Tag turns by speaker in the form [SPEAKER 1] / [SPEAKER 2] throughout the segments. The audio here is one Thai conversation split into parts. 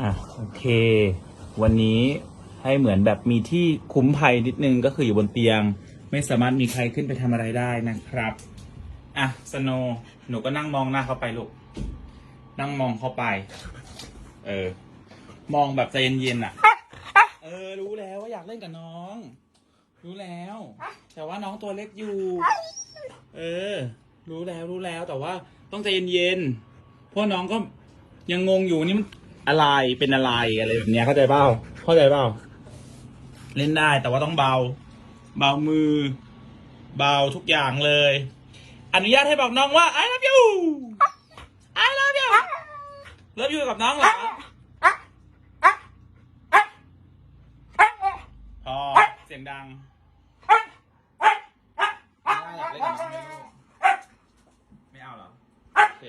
[SPEAKER 1] อะโอเค วันนี้ให้เหมือนแบบมีที่คุ้มภัยนิดนึงก็คืออยู่บนเตียง ไม่สามารถมีใครขึ้นไปทำอะไรได้นะครับ อะสโนว์หนูก็นั่งมองหน้าเขาไปลูก นั่งมองเขาไป เออ มองแบบใจเย็นๆอะ เออ รู้แล้วว่าอยากเล่นกับน้อง รู้แล้ว แต่ว่าน้องตัวเล็กอยู่ เออ รู้แล้วรู้แล้วแต่ว่าต้องใจเย็นๆเพราะน้องก็ยังงงอยู่นี่มัน อะไรเป็นอะไรอะไรแบบเนี้ยเข้าใจเปล่าเข้าใจเปล่าเล่นได้แต่ว่าต้องเบา เบามือ เบาทุกอย่างเลย อนุญาตให้บอกน้องว่า I love you I love you love you กับน้องเหรอพอเสียงดังไม่เอาเหรอโอเค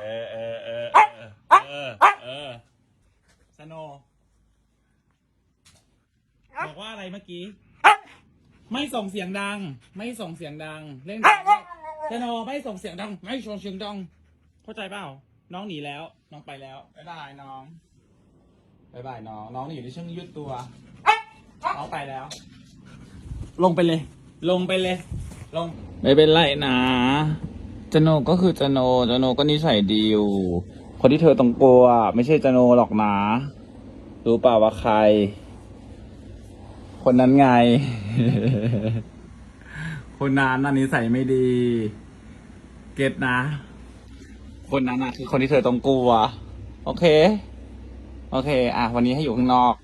[SPEAKER 1] เออเออเออเออเออเออ สโนว์บอกว่าอะไรเมื่อกี้ ไม่ส่งเสียงดัง ไม่ส่งเสียงดัง เล่นสโนว์ไม่ส่งเสียงดัง ไม่ส่งเสียงดัง เข้าใจเปล่า น้องหนีแล้ว น้องไปแล้วบ๊ายบายน้องบ๊ายบายน้อง น้องอยู่ในช่วงยืดตัวน้องไปแล้ว ลงไปเลย ลงไปเลย ลง ไม่เป็นไรนะจโนก็คือจโนจโนก็นิสัยดีอยู่ คนที่เธอต้องกลัว ไม่ใช่จโนหรอกนะรู้เปล่าว่าใคร คนนั้นไง คนนั้นน่ะนิสัยไม่ดี เก็ตนะ คนนั้นน่ะคือคนที่เธอต้องกลัว โอเค โอเค อะ วันนี้ให้อยู่ข้างนอก